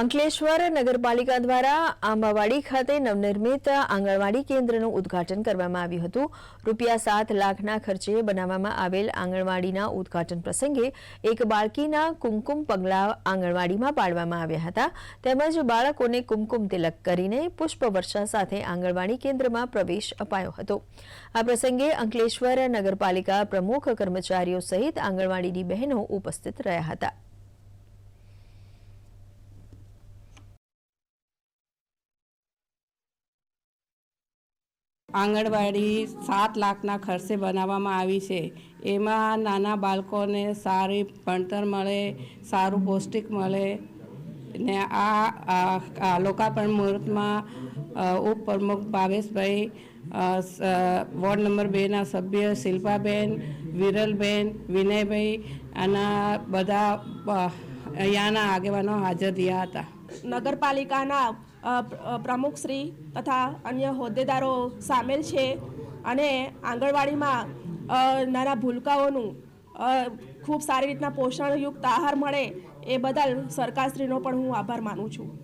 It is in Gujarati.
અંકલેશ્વર નગરપાલિકા દ્વારા આંબાવાડી ખાતે નવનિર્મિત આંગણવાડી કેન્દ્રનું ઉદ્ઘાટન કરવામાં આવ્યું હતું. રૂપિયા સાત લાખના ખર્ચે બનાવવામાં આવેલ આંગણવાડીના ઉદ્ઘાટન પ્રસંગે એક બાળકીના કુમકુમ પગલા આંગણવાડીમાં પાડવામાં આવ્યા હતા. તેમજ બાળકોને કુમકુમ તિલક કરીને પુષ્પવર્ષા સાથે આંગણવાડી કેન્દ્રમાં પ્રવેશ અપાયો હતો. આ પ્રસંગે અંકલેશ્વર નગરપાલિકા પ્રમુખ કર્મચારીઓ સહિત આંગણવાડીની બહેનો ઉપસ્થિત રહ્યા હતા. આંગણવાડી સાત લાખના ખર્ચે બનાવવામાં આવી છે. એમાં નાના બાળકોને સારી ભણતર મળે, સારું પૌષ્ટિક મળે ને આ લોકાર્પણ મુહૂર્તમાં ઉપપ્રમુખ ભાવેશભાઈ વોર્ડ નંબર બેના સભ્ય શિલ્પાબેન, વિરલબેન, વિનયભાઈ અને બધા અહીંયાના આગેવાનો હાજર રહ્યા હતા. નગરપાલિકાના પ્રમુખશ્રી તથા અન્ય હોદ્દેદારો સામેલ છે અને આંગણવાડીમાં નાના ભૂલકાઓનું ખૂબ સારી રીતના પોષણયુક્ત આહાર મળે એ બદલ સરકારશ્રીનો પણ હું આભાર માનું છું.